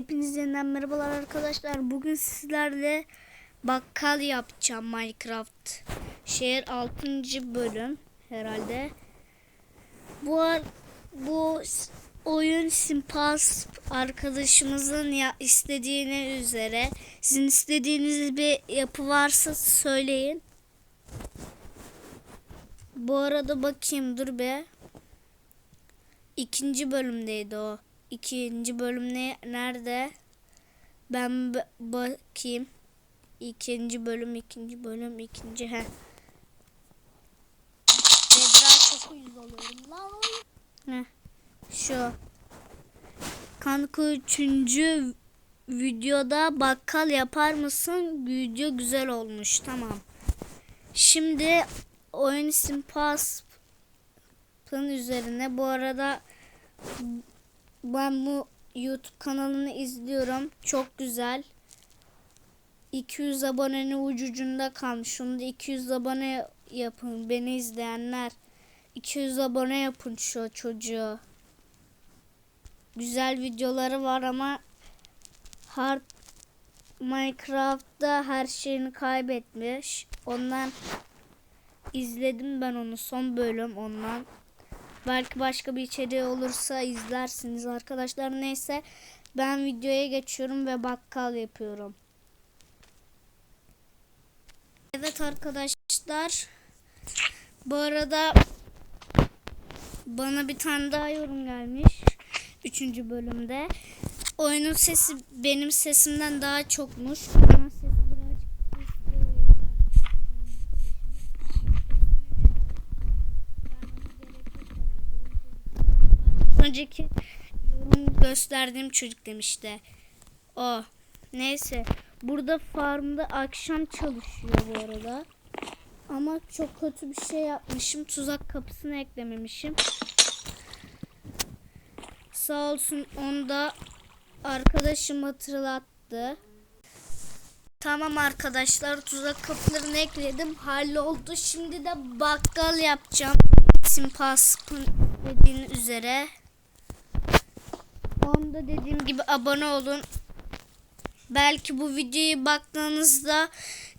Hepinize yeniden merhabalar arkadaşlar. Bugün sizlerle bakkal yapacağım Minecraft. Şehir 6. bölüm herhalde. Bu bu oyun Simpas arkadaşımızın ya istediğine üzere. Sizin istediğiniz bir yapı varsa söyleyin. Bu arada bakayım dur be. İkinci bölümdeydi o. İkinci bölüm ne nerede? Ben bakayım. İkinci bölüm, ikinci bölüm, ikinci he. Bedra çok uyuz oluyorum. Lan Heh. Şu. Kanka üçüncü videoda bakkal yapar mısın? Video güzel olmuş. Tamam. Şimdi oyun isim pas üzerine bu arada ben bu YouTube kanalını izliyorum. Çok güzel. 200 abonenin ucucunda kalmış. Şunu da 200 abone yapın. Beni izleyenler. 200 abone yapın şu çocuğu. Güzel videoları var ama hard Minecraft'ta her şeyini kaybetmiş. Ondan izledim ben onu son bölüm ondan. Belki başka bir içeriği olursa izlersiniz arkadaşlar. Neyse ben videoya geçiyorum ve bakkal yapıyorum. Evet arkadaşlar. Bu arada bana bir tane daha yorum gelmiş. Üçüncü bölümde. Oyunun sesi benim sesimden daha çokmuş. Onun sesi birazcık kısıtlı uyararmış. Önceki gösterdiğim çocuk demişti. O. Neyse. Burada farmda akşam çalışıyor bu arada. Ama çok kötü bir şey yapmışım. Tuzak kapısını eklememişim. Sağ olsun onda arkadaşım hatırlattı. Tamam arkadaşlar tuzak kapılarını ekledim. Halloldu. Şimdi de bakkal yapacağım. Simpasp'ın dediğin üzere. Onda dediğim gibi abone olun. Belki bu videoyu baktığınızda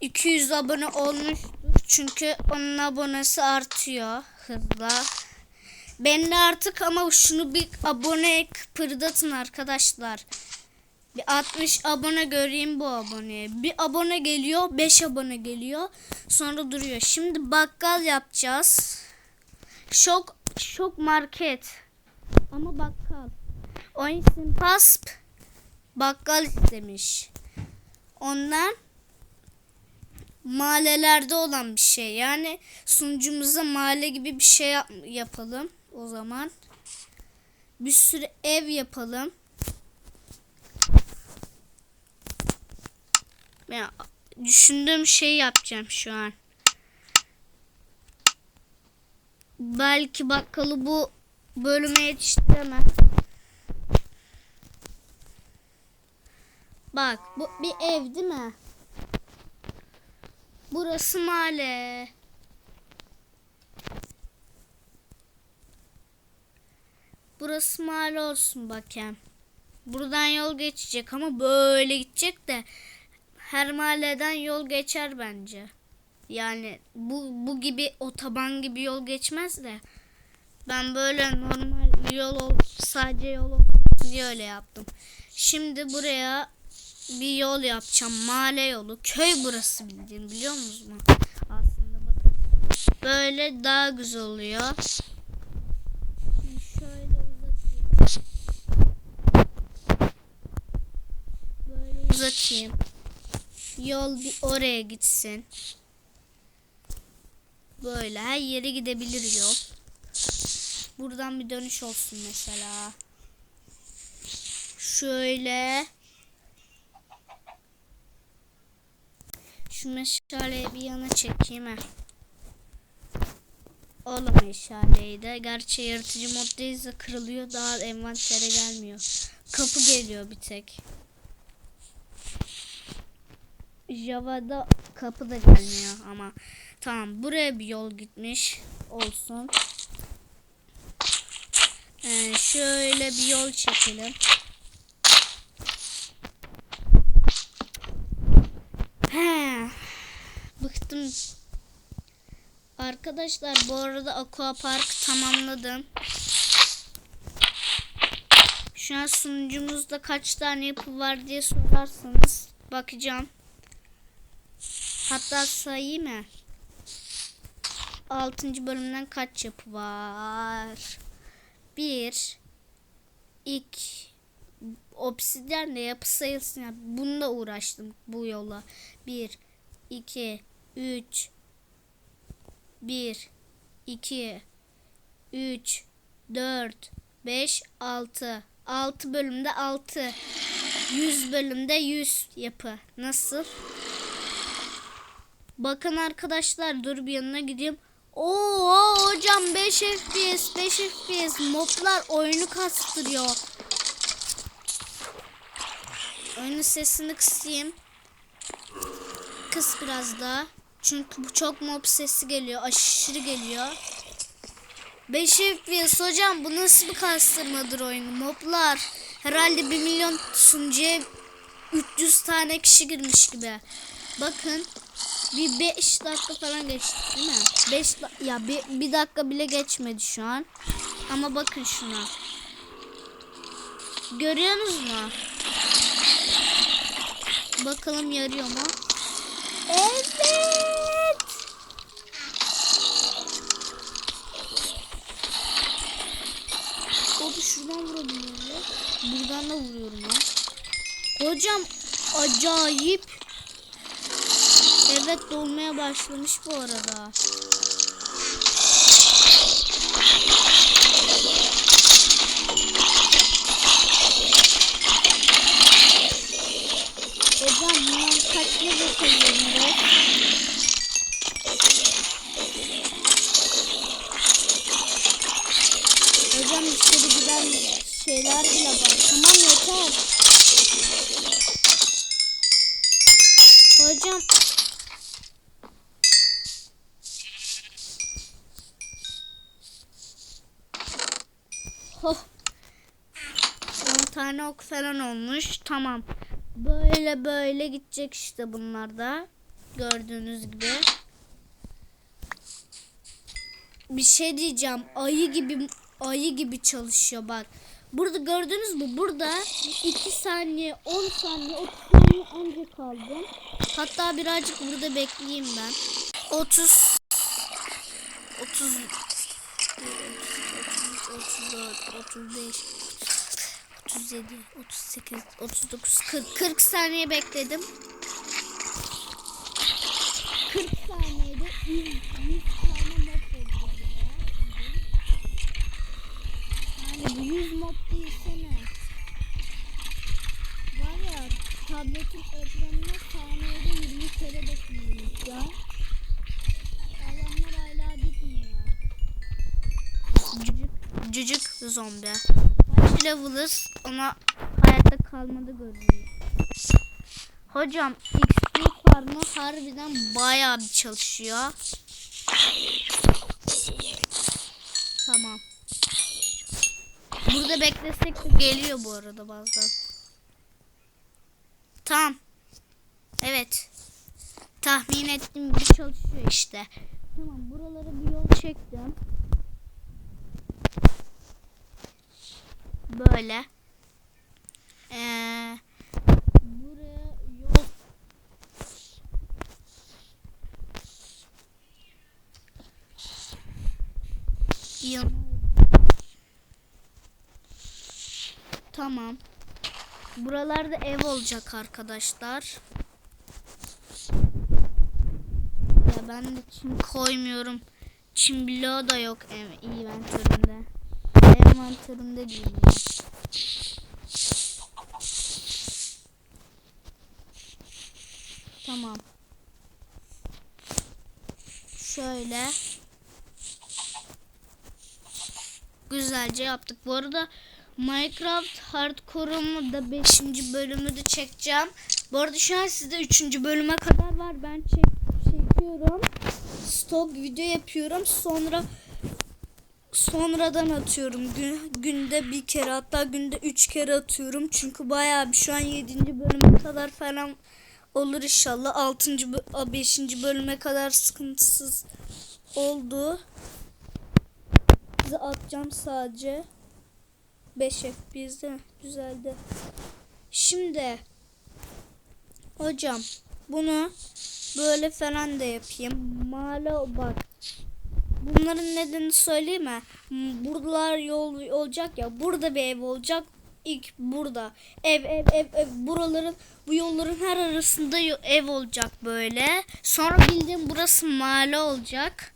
200 abone olmuştur. Çünkü onun abonesi artıyor hızla. Ben de artık ama şunu bir abone kıpırdatın arkadaşlar. Bir 60 abone göreyim bu aboneye. Bir abone geliyor, 5 abone geliyor. Sonra duruyor. Şimdi bakkal yapacağız. Şok şok market. Ama bakkal. Oyun Simpasp bakkal istemiş. Ondan mahallelerde olan bir şey. Yani sunucumuza mahalle gibi bir şey yap- yapalım o zaman. Bir sürü ev yapalım. Ya, düşündüğüm şey yapacağım şu an. Belki bakkalı bu bölüme yetiştiremem. Bak bu bir ev değil mi? Burası mahalle. Burası mahalle olsun bakayım. Buradan yol geçecek ama böyle gidecek de her mahalleden yol geçer bence. Yani bu bu gibi otoban gibi yol geçmez de ben böyle normal yol ol sadece yol diye öyle yaptım. Şimdi buraya bir yol yapacağım. Mahalle yolu. Köy burası bildiğin biliyor musunuz? Aslında bakın. Böyle daha güzel oluyor. Şimdi şöyle uzatayım. Böyle uzatayım. Yol bir oraya gitsin. Böyle her yere gidebilir yol. Buradan bir dönüş olsun mesela. Şöyle. Şu meşaleyi bir yana çekeyim he. Oğlum meşaleyi. Gerçi yaratıcı moddayız da kırılıyor. Daha envantere gelmiyor. Kapı geliyor bir tek. Java'da kapı da gelmiyor ama. Tamam buraya bir yol gitmiş olsun. Ee, şöyle bir yol çekelim. Arkadaşlar bu arada Aqua Park tamamladım. Şu an sunucumuzda kaç tane yapı var diye sorarsanız bakacağım. Hatta sayayım mı? 6. bölümden kaç yapı var? 1 2 Obsidyen de yapı sayılsın ya. Bununla uğraştım bu yola. 1 2 3 1 2 3 4 5 6 6 bölümde 6 100 bölümde 100 yapı. Nasıl? Bakın arkadaşlar dur bir yanına gideyim. Oo hocam 5 FPS 5 FPS moblar oyunu kastırıyor. Oyunun sesini kısayım. Kıs biraz daha. Çünkü bu çok mob sesi geliyor. Aşırı geliyor. 5 FPS hocam bu nasıl bir kastırmadır oyunu? Moblar herhalde 1 milyon sunucuya 300 tane kişi girmiş gibi. Bakın bir 5 dakika falan geçti değil mi? 5 ya bir, bir dakika bile geçmedi şu an. Ama bakın şuna. Görüyorsunuz mu? Bakalım yarıyor mu? Evet. Abi şuradan vurabiliyorum ya. Buradan da vuruyorum ya. Hocam acayip. Evet dolmaya başlamış bu arada. Hocam bundan kaç yıl kalıyor? Hocam içeri giden şeyler bile var. Tamam yeter. Hocam Oh. 10 tane ok falan olmuş. Tamam. Böyle böyle gidecek işte bunlar da. Gördüğünüz gibi. Bir şey diyeceğim. Ayı gibi ayı gibi çalışıyor bak. Burada gördünüz mü? Burada 2 saniye, 10 saniye, 30 saniye önce kaldım. Hatta birazcık burada bekleyeyim ben. 30 30 34 35 37 38 39 40 40 saniye bekledim. 40 saniyede 100, 100 tane mod oldu. Yani bu 100 mod değilsene. Var ya tabletin ekranına saniyede 20 kere dokunuyormuş ya. Adamlar hala bitmiyor. Cücük, cücük zombi. Kaç level'ız ona hayatta kalmadı görüyoruz. Hocam XP farmı harbiden bayağı bir çalışıyor. Tamam. Burada beklesek de geliyor bu arada bazen. Tamam. Evet. Tahmin ettiğim gibi çalışıyor işte. Tamam buralara bir yol çektim. Böyle. Ee, buraya yol Tamam. Buralarda ev olacak arkadaşlar. Ya ben de çim koymuyorum. Çim bloğu da yok ev inventörümde. Envanterımde değil ya. Tamam. Şöyle. Güzelce yaptık. Bu arada Minecraft Hardcore'umu da 5. bölümü de çekeceğim. Bu arada şu an sizde 3. bölüme kadar var. Ben çek çekiyorum. Stok video yapıyorum. Sonra sonradan atıyorum. Gün, günde bir kere hatta günde üç kere atıyorum. Çünkü bayağı bir şu an 7. bölüme kadar falan olur inşallah. 6. 5. bölüme kadar sıkıntısız oldu. Size atacağım sadece. 5 FPS'de güzeldi. Şimdi hocam bunu böyle falan da yapayım. Mala bak. Bunların nedenini söyleyeyim mi? Buralar yol olacak ya. Burada bir ev olacak. İlk burada. Ev ev ev ev. Buraların bu yolların her arasında ev olacak böyle. Sonra bildiğim burası mahalle olacak.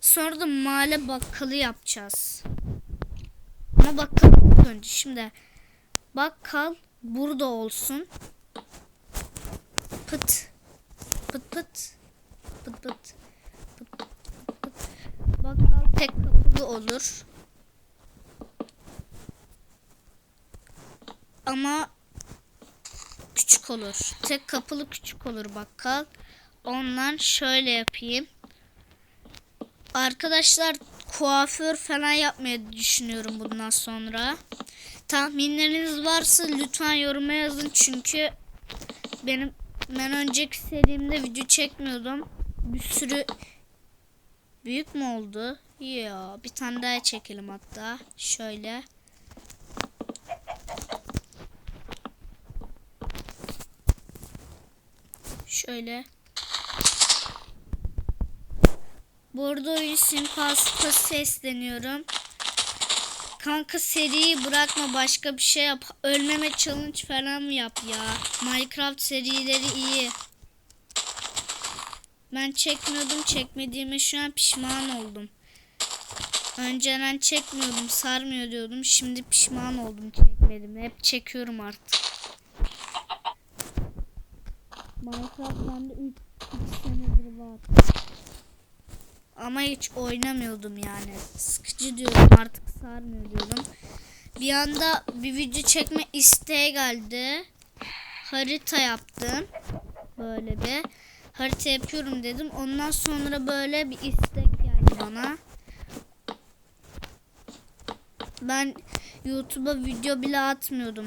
Sonra da mahalle bakkalı yapacağız. Ama bakkal önce şimdi bakkal burada olsun. Pıt pıt pıt pıt pıt pıt pıt. Bakkal tek kapılı olur. Ama küçük olur. Tek kapılı küçük olur bakkal. Ondan şöyle yapayım. Arkadaşlar kuaför falan yapmayı düşünüyorum bundan sonra. Tahminleriniz varsa lütfen yoruma yazın çünkü benim ben önceki serimde video çekmiyordum. Bir sürü büyük mü oldu? Ya bir tane daha çekelim hatta. Şöyle. Şöyle. Burada oyun simpasta sesleniyorum. Kanka seriyi bırakma başka bir şey yap. Ölmeme challenge falan mı yap ya? Minecraft serileri iyi. Ben çekmiyordum çekmediğime şu an pişman oldum. Önceden çekmiyordum sarmıyor diyordum. Şimdi pişman oldum çekmedim. Hep çekiyorum artık. Minecraft bende 3 senedir var. Ama hiç oynamıyordum yani. Sıkıcı diyordum artık sarmıyor diyordum. Bir anda bir video çekme isteği geldi. Harita yaptım. Böyle bir harita yapıyorum dedim. Ondan sonra böyle bir istek geldi bana. Ben YouTube'a video bile atmıyordum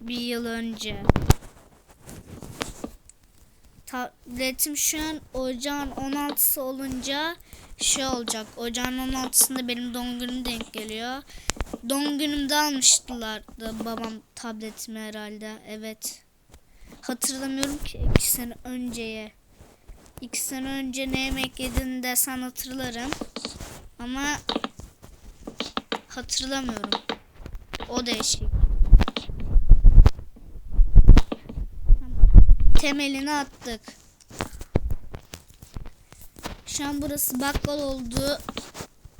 bir yıl önce. Tabletim şu an ocağın 16'sı olunca şey olacak. Ocağın 16'sında benim doğum günüm denk geliyor. Doğum günümde almıştılardı babam tabletimi herhalde. Evet. Hatırlamıyorum ki iki sene önceye. İki sene önce ne yemek yedin desen hatırlarım. Ama hatırlamıyorum. O değişik. Temelini attık. Şu an burası bakkal olduğu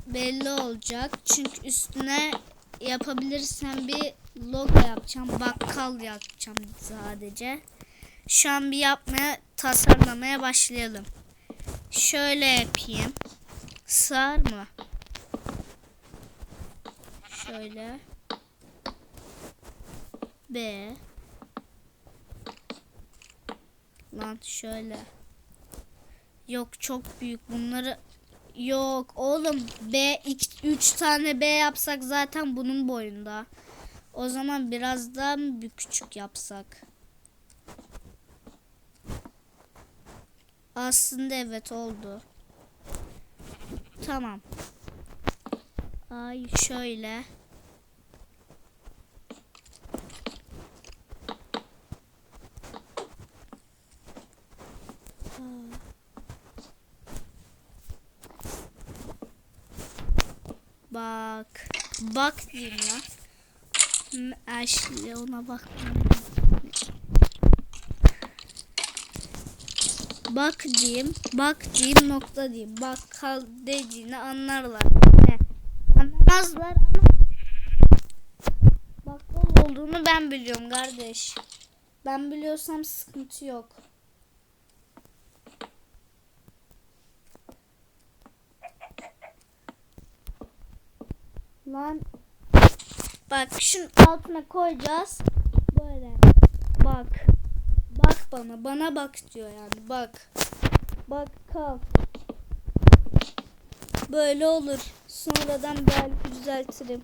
belli olacak. Çünkü üstüne yapabilirsem bir logo yapacağım. Bakkal yapacağım sadece. Şu an bir yapmaya, tasarlamaya başlayalım. Şöyle yapayım. Sığar mı? Şöyle. B. Lan şöyle. Yok çok büyük. Bunları yok oğlum B 3 tane B yapsak zaten bunun boyunda. O zaman biraz daha bir küçük yapsak? Aslında evet oldu. Tamam. Ay şöyle. Bak. Bak diyeyim ya. Ashley ona bak. Bak diyeyim. Bak diyeyim nokta diyeyim. Bakkal dediğini anlarlar. Ne? Anlamazlar ama bakkal olduğunu ben biliyorum kardeş. Ben biliyorsam sıkıntı yok. Lan bak şunun altına koyacağız. Böyle bak. Bak bana. Bana bak diyor yani. Bak. Bak kal. Böyle olur. Sonradan belki düzeltirim.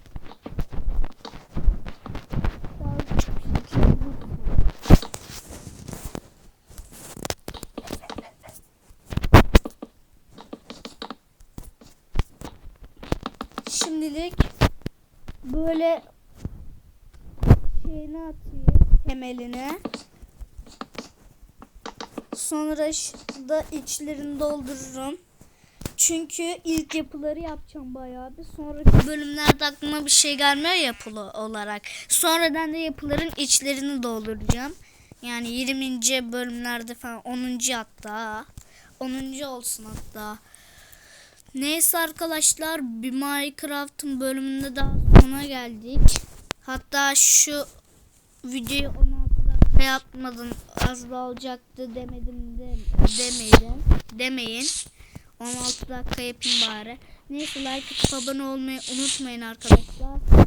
Atayım. Temelini. Sonra da içlerini doldururum. Çünkü ilk yapıları yapacağım bayağı bir. Sonraki bölümlerde aklıma bir şey gelmiyor yapılı olarak. Sonradan da yapıların içlerini dolduracağım. Yani 20. bölümlerde falan 10. hatta. 10. olsun hatta. Neyse arkadaşlar bir Minecraft'ın bölümünde daha sona geldik. Hatta şu videoyu 16 dakika yapmadım az da olacaktı demedim de demeyin. Demeyin. 16 dakika yapayım bari. Neyse like abone olmayı unutmayın arkadaşlar.